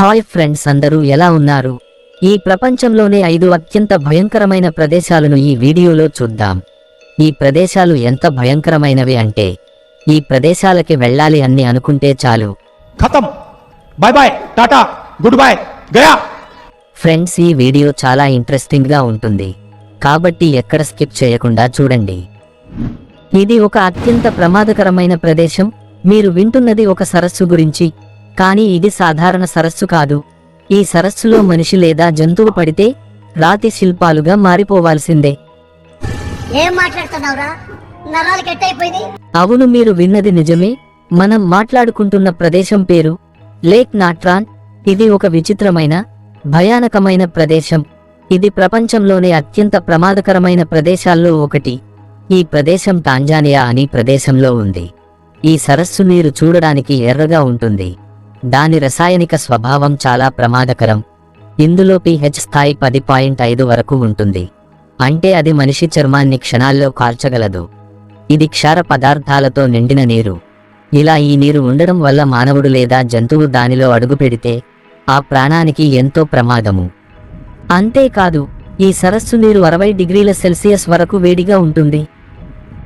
Hi friends అందరూ ఎలా ఉన్నారు? ఈ ప్రపంచంలోనే ఐదు అత్యంత భయంకరమైన ప్రదేశాలను ఈ వీడియోలో చూద్దాం. ఈ ప్రదేశాలు ఎంత భయంకరమైనవి అంటే ఈ ప్రదేశాలకి వెళ్ళాలి అని అనుకుంటే చాలు. ఖతం. టాటా గుడ్ బాయ్ గయా. ఫ్రెండ్స్ ఈ వీడియో చాలా ఇంట్రెస్టింగ్గా ఉంటుంది. కాబట్టి ఎక్కడ స్కిప్ చేయకుండా చూడండి. ఇది ఒక అత్యంత ప్రమాదకరమైన ప్రదేశం. మీరు వింటున్నది ఒక సరస్సు గురించి కానీ ఇది సాధారణ సరస్సు కాదు. ఈ సరస్సులో మనిషి లేదా జంతువు పడితే రాతి శిల్పాలుగా మారిపోవాల్సిందే. ఏం మాట్లాడుతున్నావురా? నరాలు కట్ అయిపోయింది అవును మీరు విన్నది నిజమే. మనం మాట్లాడుకుంటున్న ప్రదేశం పేరు లేక్ నాట్రాన్. ఇది ఒక విచిత్రమైన భయానకమైన ప్రదేశం. ఇది ప్రపంచంలోనే అత్యంత ప్రమాదకరమైన ప్రదేశాల్లో ఒకటి. ఈ ప్రదేశం టాంజానియా అని ప్రదేశంలో ఉంది. ఈ సరస్సు నీరు చూడడానికి ఎర్రగా ఉంటుంది. దాని రసాయనిక స్వభావం చాలా ప్రమాదకరం. ఇందులో పిహెచ్ స్థాయి పది పాయింట్ ఐదు వరకు ఉంటుంది. అంటే అది మనిషి చర్మాన్ని క్షణాల్లో కాల్చగలదు ఇది క్షార పదార్థాలతో నిండిన నీరు. ఇలా ఈ నీరు ఉండడం వల్ల మానవుడు లేదా జంతువు దానిలో అడుగు పెడితే ఆ ప్రాణానికి ఎంతో ప్రమాదము. అంతేకాదు ఈ సరస్సు నీరు అరవై డిగ్రీల సెల్సియస్ వరకు వేడిగా ఉంటుంది.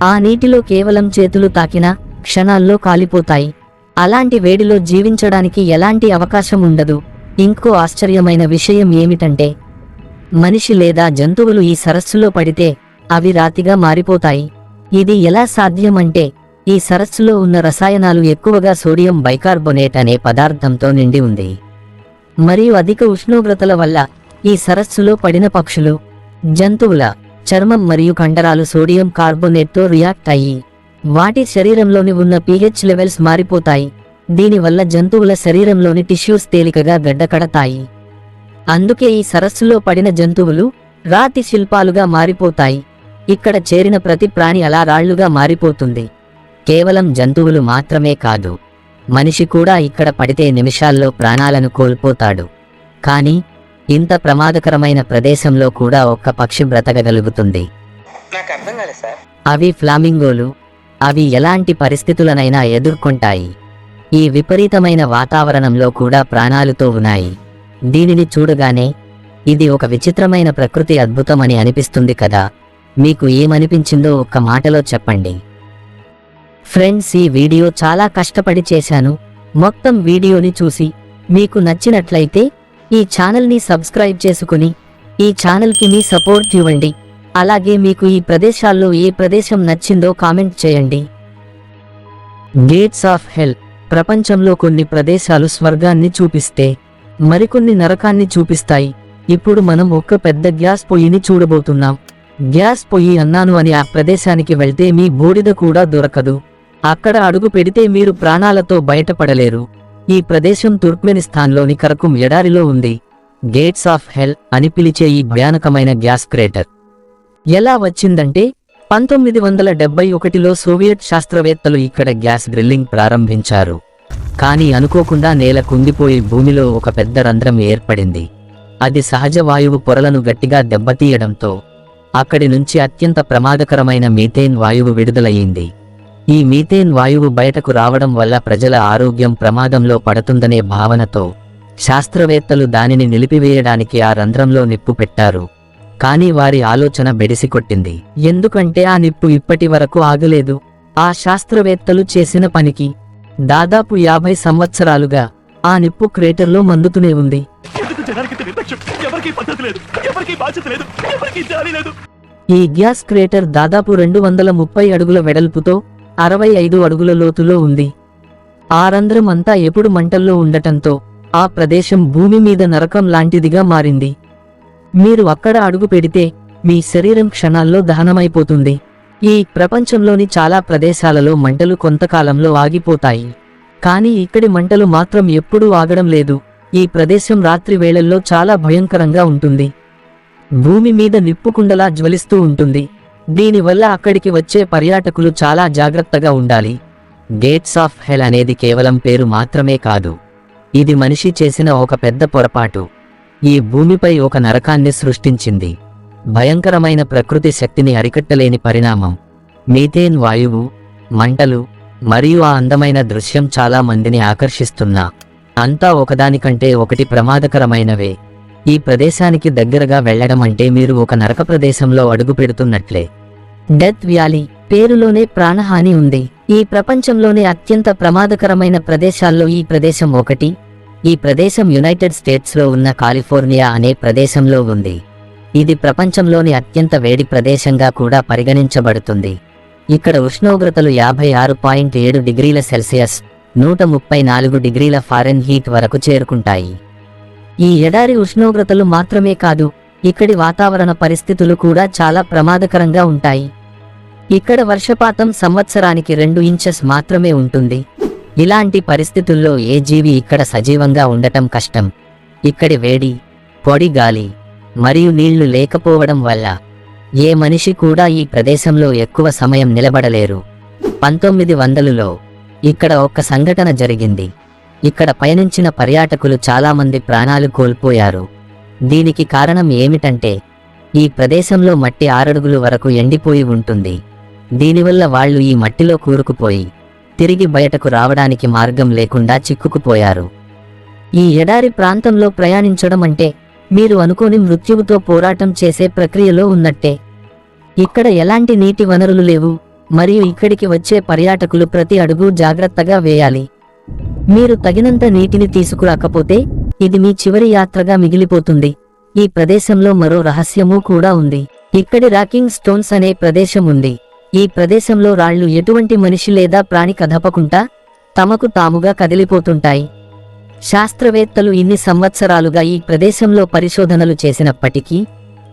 ఆ నీటిలో కేవలం చేతులు తాకినా క్షణాల్లో కాలిపోతాయి. అలాంటి వేడిలో జీవించడానికి ఎలాంటి అవకాశం ఉండదు. ఇంకో ఆశ్చర్యమైన విషయం ఏమిటంటే మనిషి లేదా జంతువులు ఈ సరస్సులో పడితే అవి రాతిగా మారిపోతాయి. ఇది ఎలా సాధ్యమంటే ఈ సరస్సులో ఉన్న రసాయనాలు ఎక్కువగా సోడియం బైకార్బోనేట్ అనే పదార్థంతో నిండి ఉంది. మరియు అధిక ఉష్ణోగ్రతల వల్ల ఈ సరస్సులో పడిన పక్షులు జంతువుల చర్మం మరియు కండరాలు సోడియం కార్బోనేట్తో రియాక్ట్ అయ్యి వాటి శరీరంలోని ఉన్న pH లెవెల్స్ మారిపోతాయి. దీనివల్ల జంతువుల శరీరంలోని టిష్యూస్ తేలికగా గడ్డకడతాయి అందుకే ఈ సరస్సులో పడిన జంతువులు రాతి శిల్పాలుగా మారిపోతాయి. ఇక్కడ చేరిన ప్రతి ప్రాణి అలా రాళ్ళుగా మారిపోతుంది. కేవలం జంతువులు మాత్రమే కాదు. మనిషి కూడా ఇక్కడ పడితే నిమిషాల్లో ప్రాణాలను కోల్పోతాడు. కానీ ఇంత ప్రమాదకరమైన ప్రదేశంలో కూడా ఒక్క పక్షి బ్రతకగలుగుతుంది. అవి ఫ్లామింగోలు అవి ఎలాంటి పరిస్థితులనైనా ఎదుర్కొంటాయి. ఈ విపరీతమైన వాతావరణంలో కూడా ప్రాణాలుతో ఉన్నాయి. దీనిని చూడగానే ఇది ఒక విచిత్రమైన ప్రకృతి అద్భుతమని అనిపిస్తుంది కదా. మీకు ఏమనిపించిందో ఒక్క మాటలో చెప్పండి. ఫ్రెండ్స్ ఈ వీడియో చాలా కష్టపడి చేశాను. మొత్తం వీడియోని చూసి మీకు నచ్చినట్లయితే ఈ ఛానల్ని సబ్స్క్రైబ్ చేసుకుని ఈ ఛానల్కి మీ సపోర్ట్ ఇవ్వండి. అలాగే మీకు ఈ ప్రదేశాల్లో ఏ ప్రదేశం నచ్చిందో కామెంట్ చేయండి. గేట్స్ ఆఫ్ హెల్ ప్రపంచంలో కొన్ని ప్రదేశాలు స్వర్గాన్ని చూపిస్తే మరికొన్ని నరకాన్ని చూపిస్తాయి. ఇప్పుడు మనం ఒక్క పెద్ద గ్యాస్ పొయ్యిని చూడబోతున్నాం. గ్యాస్ పొయ్యి అన్నాను అని ఆ ప్రదేశానికి వెళ్తే మీ బూడిద కూడా దొరకదు. అక్కడ అడుగు పెడితే మీరు ప్రాణాలతో బయటపడలేరు. ఈ ప్రదేశం తుర్క్మెనిస్తాన్లోని కరకుం ఎడారిలో ఉంది. గేట్స్ ఆఫ్ హెల్ అని పిలిచే ఈ భయానకమైన గ్యాస్ క్రేటర్. ఎలా వచ్చిందంటే పంతొమ్మిది వందల డెబ్బై ఒకటిలో సోవియట్ శాస్త్రవేత్తలు ఇక్కడ గ్యాస్ డ్రిల్లింగ్ ప్రారంభించారు. కానీ అనుకోకుండా నేల కుంగిపోయి భూమిలో ఒక పెద్ద రంధ్రం ఏర్పడింది. అది సహజ వాయువు పొరలను గట్టిగా దెబ్బతీయడంతో అక్కడి నుంచి అత్యంత ప్రమాదకరమైన మీథేన్ వాయువు విడుదలయ్యింది. ఈ మీథేన్ వాయువు బయటకు రావడం వల్ల ప్రజల ఆరోగ్యం ప్రమాదంలో పడుతుందనే భావనతో శాస్త్రవేత్తలు దానిని నిలిపివేయడానికి ఆ రంధ్రంలో నిప్పు పెట్టారు. కానీ వారి ఆలోచన బెడిసికొట్టింది. ఎందుకంటే ఆ నిప్పు ఇప్పటి వరకు ఆగలేదు. ఆ శాస్త్రవేత్తలు చేసిన పనికి దాదాపు యాభై సంవత్సరాలుగా ఆ నిప్పు క్రేటర్లో మందుతూనే ఉంది. ఈ గ్యాస్ క్రేటర్ దాదాపు రెండు వందల ముప్పై అడుగుల వెడల్పుతో అరవై ఐదు అడుగుల లోతులో ఉంది. ఆ రంధ్రం అంతా ఎప్పుడు మంటల్లో ఉండటంతో ఆ ప్రదేశం భూమి మీద నరకం లాంటిదిగా మారింది. మీరు అక్కడ అడుగు పెడితే మీ శరీరం క్షణాల్లో దహనమైపోతుంది. ఈ ప్రపంచంలోని చాలా ప్రదేశాలలో మంటలు కొంతకాలంలో ఆగిపోతాయి. కానీ ఇక్కడి మంటలు మాత్రం ఎప్పుడూ ఆగడం లేదు. ఈ ప్రదేశం రాత్రి వేళల్లో చాలా భయంకరంగా ఉంటుంది. భూమి మీద నిప్పుకుండలా జ్వలిస్తూ ఉంటుంది. దీనివల్ల అక్కడికి వచ్చే పర్యాటకులు చాలా జాగ్రత్తగా ఉండాలి. గేట్స్ ఆఫ్ హెల్ అనేది కేవలం పేరు మాత్రమే కాదు. ఇది మనిషి చేసిన ఒక పెద్ద పొరపాటు. ఈ భూమిపై ఒక నరకాన్ని సృష్టించింది. భయంకరమైన ప్రకృతి శక్తిని అరికట్టలేని పరిణామం. మీథేన్ వాయువు మంటలు మరియు ఆ అందమైన దృశ్యం చాలా మందిని ఆకర్షిస్తున్నా. అంతా ఒకదానికంటే ఒకటి ప్రమాదకరమైనవే. ఈ ప్రదేశానికి దగ్గరగా వెళ్ళడం అంటే మీరు ఒక నరక ప్రదేశంలో అడుగు పెడుతున్నట్లే. డెత్ వ్యాలీ పేరులోనే ప్రాణహాని ఉంది. ఈ ప్రపంచంలోనే అత్యంత ప్రమాదకరమైన ప్రదేశాల్లో ఈ ప్రదేశం ఒకటి. ఈ ప్రదేశం యునైటెడ్ స్టేట్స్లో ఉన్న కాలిఫోర్నియా అనే ప్రదేశంలో ఉంది. ఇది ప్రపంచంలోని అత్యంత వేడి ప్రదేశంగా కూడా పరిగణించబడుతుంది. ఇక్కడ ఉష్ణోగ్రతలు యాభై ఆరు పాయింట్ ఏడు డిగ్రీల సెల్సియస్ నూట ముప్పై నాలుగు డిగ్రీల ఫారెన్ హీట్ వరకు చేరుకుంటాయి. ఈ ఎడారి ఉష్ణోగ్రతలు మాత్రమే కాదు ఇక్కడి వాతావరణ పరిస్థితులు కూడా చాలా ప్రమాదకరంగా ఉంటాయి. ఇక్కడ వర్షపాతం సంవత్సరానికి రెండు ఇంచెస్ మాత్రమే ఉంటుంది. ఇలాంటి పరిస్థితుల్లో ఏ జీవి ఇక్కడ సజీవంగా ఉండటం కష్టం. ఇక్కడి వేడి పొడి గాలి మరియు నీళ్ళు లేకపోవడం వల్ల ఏ మనిషి కూడా ఈ ప్రదేశంలో ఎక్కువ సమయం నిలబడలేరు. పంతొమ్మిది వందలులో ఇక్కడ ఒక సంఘటన జరిగింది. ఇక్కడ పయనించిన పర్యాటకులు చాలామంది ప్రాణాలు కోల్పోయారు. దీనికి కారణం ఏమిటంటే ఈ ప్రదేశంలో మట్టి ఆరడుగులు వరకు ఎండిపోయి ఉంటుంది. దీనివల్ల వాళ్ళు ఈ మట్టిలో కూరుకుపోయి తిరిగి బయటకు రావడానికి మార్గం లేకుండా చిక్కుకుపోయారు. ఈ ఎడారి ప్రాంతంలో ప్రయాణించడం అంటే మీరు అనుకోని మృత్యువుతో పోరాటం చేసే ప్రక్రియలో ఉన్నట్టే. ఇక్కడ ఎలాంటి నీటి వనరులు లేవు మరియు ఇక్కడికి వచ్చే పర్యాటకులు ప్రతి అడుగు జాగ్రత్తగా వేయాలి. మీరు తగినంత నీటిని తీసుకురాకపోతే ఇది మీ చివరి యాత్రగా మిగిలిపోతుంది. ఈ ప్రదేశంలో మరో రహస్యమూ కూడా ఉంది. ఇక్కడి రాకింగ్ స్టోన్స్ అనే ప్రదేశం ఉంది. ఈ ప్రదేశంలో రాళ్ళు ఎటువంటి మనిషి లేదా ప్రాణి కదపకుండా తమకు తాముగా కదిలిపోతుంటాయి. శాస్త్రవేత్తలు ఇన్ని సంవత్సరాలుగా ఈ ప్రదేశంలో పరిశోధనలు చేసినప్పటికీ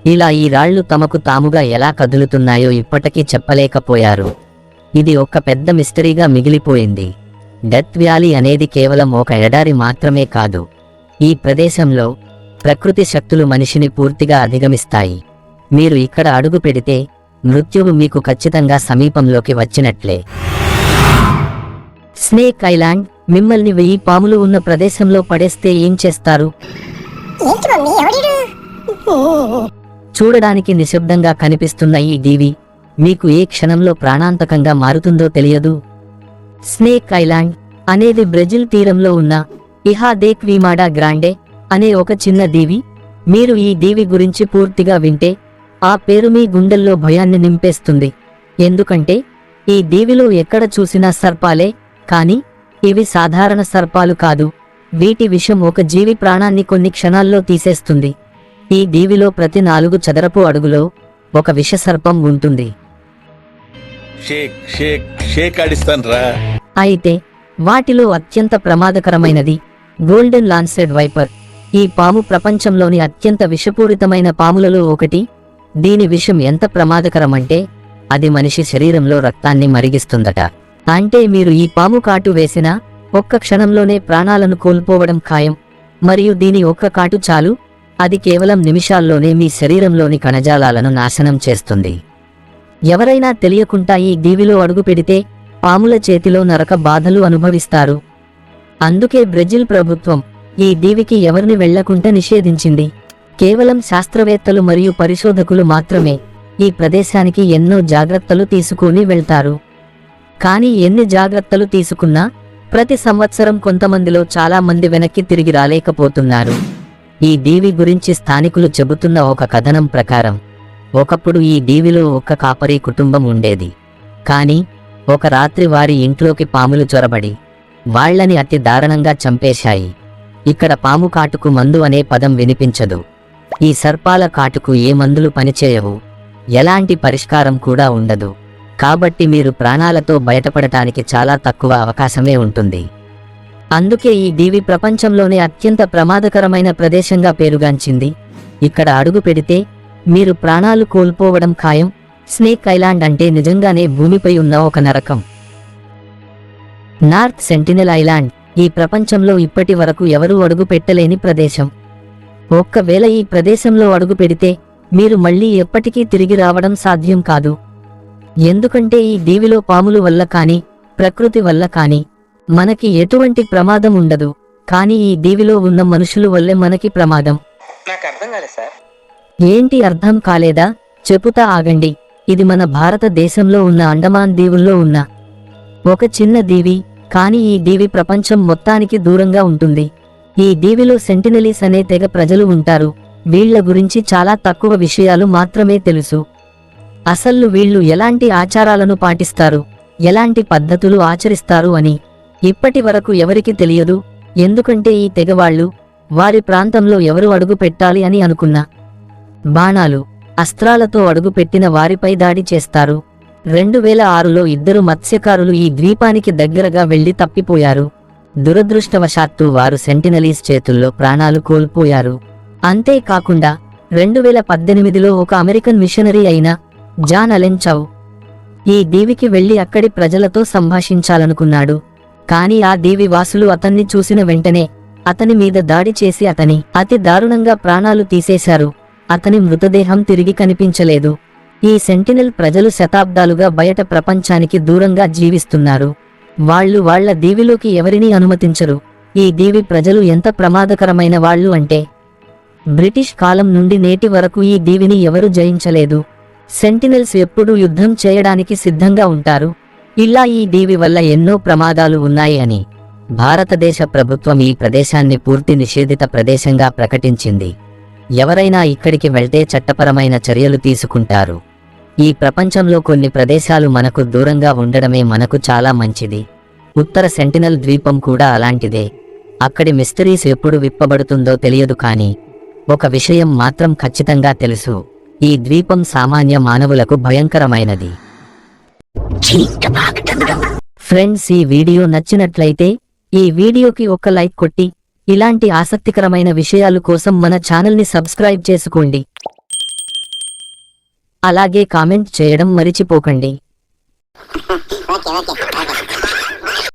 ఇలా ఈ రాళ్ళు తమకు తాముగా ఎలా కదులుతున్నాయో ఇప్పటికీ చెప్పలేకపోయారు. ఇది ఒక పెద్ద మిస్టరీగా మిగిలిపోయింది. డెత్ వ్యాలీ అనేది కేవలం ఒక ఎడారి మాత్రమే కాదు. ఈ ప్రదేశంలో ప్రకృతి శక్తులు మనిషిని పూర్తిగా అధిగమిస్తాయి. మీరు ఇక్కడ అడుగు పెడితే మృత్యువు మీకు ఖచ్చితంగా సమీపంలోకి వచ్చినట్లే. స్నేక్ ఐలాండ్ మిమ్మల్ని వెయ్యి పాములు ఉన్న ప్రదేశంలో పడేస్తే ఏం చేస్తారు? చూడడానికి నిశ్శబ్దంగా కనిపిస్తున్న ఈ దీవి మీకు ఏ క్షణంలో ప్రాణాంతకంగా మారుతుందో తెలియదు. స్నేక్ ఐలాండ్ అనేది బ్రెజిల్ తీరంలో ఉన్న ఇహా దేక్ వీమాడా గ్రాండే అనే ఒక చిన్న దీవి. మీరు ఈ దీవి గురించి పూర్తిగా వింటే ఆ పేరు మీ గుండెల్లో భయాన్ని నింపేస్తుంది. ఎందుకంటే ఈ దీవిలో ఎక్కడ చూసినా సర్పాలే కాని ఇవి సాధారణ సర్పాలు కాదు. వీటి విషం ఒక జీవి ప్రాణాన్ని కొన్ని క్షణాల్లో తీసేస్తుంది. ఈ దీవిలో ప్రతి నాలుగు చదరపు అడుగులో ఒక ఉంటుంది. షేక్ ఆడిస్తాను రా అయితే వాటిలో అత్యంత ప్రమాదకరమైనది గోల్డెన్ లాన్సెడ్ వైపర్. ఈ పాము ప్రపంచంలోని అత్యంత విషపూరితమైన పాములలో ఒకటి దీని విషం ఎంత ప్రమాదకరమంటే అది మనిషి శరీరంలో రక్తాన్ని మరిగిస్తుందట. అంటే మీరు ఈ పాము కాటు వేసినా ఒక్క క్షణంలోనే ప్రాణాలను కోల్పోవడం ఖాయం. మరియు దీని ఒక్క కాటు చాలు అది కేవలం నిమిషాల్లోనే మీ శరీరంలోని కణజాలాలను నాశనం చేస్తుంది. ఎవరైనా తెలియకుండా ఈ దీవిలో అడుగు పెడితే పాముల చేతిలో నరక బాధలు అనుభవిస్తారు. అందుకే బ్రెజిల్ ప్రభుత్వం ఈ దీవికి ఎవరిని వెళ్ళకుండా నిషేధించింది. కేవలం శాస్త్రవేత్తలు మరియు పరిశోధకులు మాత్రమే ఈ ప్రదేశానికి ఎన్నో జాగ్రత్తలు తీసుకుని వెళ్తారు. కానీ ఎన్ని జాగ్రత్తలు తీసుకున్నా ప్రతి సంవత్సరం కొంతమందిలో చాలా మంది వెనక్కి తిరిగి రాలేకపోతున్నారు. ఈ దీవి గురించి స్థానికులు చెబుతున్న ఒక కథనం ప్రకారం ఒకప్పుడు ఈ దీవిలో ఒక్క కాపరి కుటుంబం ఉండేది. కానీ ఒక రాత్రి వారి ఇంట్లోకి పాములు చొరబడి వాళ్ళని అతి దారుణంగా చంపేశాయి. ఇక్కడ పాము కాటుకు మందు అనే పదం వినిపించదు. ఈ సర్పాల కాటుకు ఏ మందులు పనిచేయవు? ఎలాంటి పరిష్కారం కూడా ఉండదు. కాబట్టి మీరు ప్రాణాలతో బయటపడటానికి చాలా తక్కువ అవకాశమే ఉంటుంది. అందుకే ఈ దీవి ప్రపంచంలోనే అత్యంత ప్రమాదకరమైన ప్రదేశంగా పేరుగాంచింది. ఇక్కడ అడుగు పెడితే మీరు ప్రాణాలు కోల్పోవడం ఖాయం. స్నేక్ ఐలాండ్ అంటే నిజంగానే భూమిపై ఉన్న ఒక నరకం. నార్త్ సెంటినెల్ ఐలాండ్ ఈ ప్రపంచంలో ఇప్పటి వరకు ఎవరూ అడుగు పెట్టలేని ప్రదేశం. ఒక్కవేళ ఈ ప్రదేశంలో అడుగు పెడితే మీరు మళ్ళీ ఎప్పటికీ తిరిగి రావడం సాధ్యం కాదు. ఎందుకంటే ఈ దీవిలో పాములు వల్ల కాని ప్రకృతి వల్ల కాని మనకి ఎటువంటి ప్రమాదం ఉండదు. కానీ ఈ దీవిలో ఉన్న మనుషులు వల్లే మనకి ప్రమాదం. నాకు అర్థం కాలేదు సార్. ఏంటి అర్థం కాలేదా? చెప్పుతా ఆగండి. ఇది మన భారతదేశంలో ఉన్న అండమాన్ దీవుల్లో ఉన్న ఒక చిన్న దీవి కానీ ఈ దీవి ప్రపంచం మొత్తానికి దూరంగా ఉంటుంది. ఈ దీవిలో సెంటినలీస్ అనే తెగ ప్రజలు ఉంటారు. వీళ్ళ గురించి చాలా తక్కువ విషయాలు మాత్రమే తెలుసు. అసలు వీళ్ళు ఎలాంటి ఆచారాలను పాటిస్తారు? ఎలాంటి పద్ధతులు ఆచరిస్తారు అని ఇప్పటి వరకు ఎవరికి తెలియదు. ఎందుకంటే ఈ తెగవాళ్ళు వారి ప్రాంతంలో ఎవరు అడుగు పెట్టాలి అని అనుకున్నా బాణాలు అస్త్రాలతో అడుగుపెట్టిన వారిపై దాడి చేస్తారు. రెండు వేల ఆరులో ఇద్దరు మత్స్యకారులు ఈ ద్వీపానికి దగ్గరగా వెళ్ళి తప్పిపోయారు. దురదృష్టవశాత్తు వారు సెంటినలీస్ చేతుల్లో ప్రాణాలు కోల్పోయారు. అంతేకాకుండా రెండు వేల పద్దెనిమిదిలో ఒక అమెరికన్ మిషనరీ అయిన జాన్ అలెన్ చౌ ఈ దీవికి వెళ్ళి అక్కడి ప్రజలతో సంభాషించాలనుకున్నాడు. కాని ఆ దీవి వాసులు అతన్ని చూసిన వెంటనే అతని మీద దాడి చేసి అతని అతి దారుణంగా ప్రాణాలు తీసేశారు. అతని మృతదేహం తిరిగి కనిపించలేదు. ఈ సెంటినల్ ప్రజలు శతాబ్దాలుగా బయట ప్రపంచానికి దూరంగా జీవిస్తున్నారు. వాళ్ళు వాళ్ళ దీవిలోకి ఎవరినీ అనుమతించరు. ఈ దీవి ప్రజలు ఎంత ప్రమాదకరమైన వాళ్ళు అంటే బ్రిటిష్ కాలం నుండి నేటి వరకు ఈ దీవిని ఎవరు జయించలేదు. సెంటినల్స్ ఎప్పుడూ యుద్ధం చేయడానికి సిద్ధంగా ఉంటారు. ఇలా ఈ దీవి వల్ల ఎన్నో ప్రమాదాలు ఉన్నాయి అని భారతదేశ ప్రభుత్వం ఈ ప్రదేశాన్ని పూర్తి నిషేధిత ప్రదేశంగా ప్రకటించింది. ఎవరైనా ఇక్కడికి వెళ్తే చట్టపరమైన చర్యలు తీసుకుంటారు. ఈ ప్రపంచంలో కొన్ని ప్రదేశాలు మనకు దూరంగా ఉండడమే మనకు చాలా మంచిది. ఉత్తర సెంటినల్ ద్వీపం కూడా అలాంటిదే. అక్కడి మిస్టరీస్ ఎప్పుడు విప్పబడుతుందో తెలియదు కానీ ఒక విషయం మాత్రం ఖచ్చితంగా తెలుసు. ఈ ద్వీపం సామాన్య మానవులకు భయంకరమైనది. ఫ్రెండ్స్ ఈ వీడియో నచ్చినట్లయితే ఈ వీడియోకి ఒక లైక్ కొట్టి ఇలాంటి ఆసక్తికరమైన విషయాలు కోసం మన ఛానల్ని సబ్స్క్రైబ్ చేసుకోండి. అలాగే కామెంట్ చేయడం మరిచిపోకండి. Okay okay.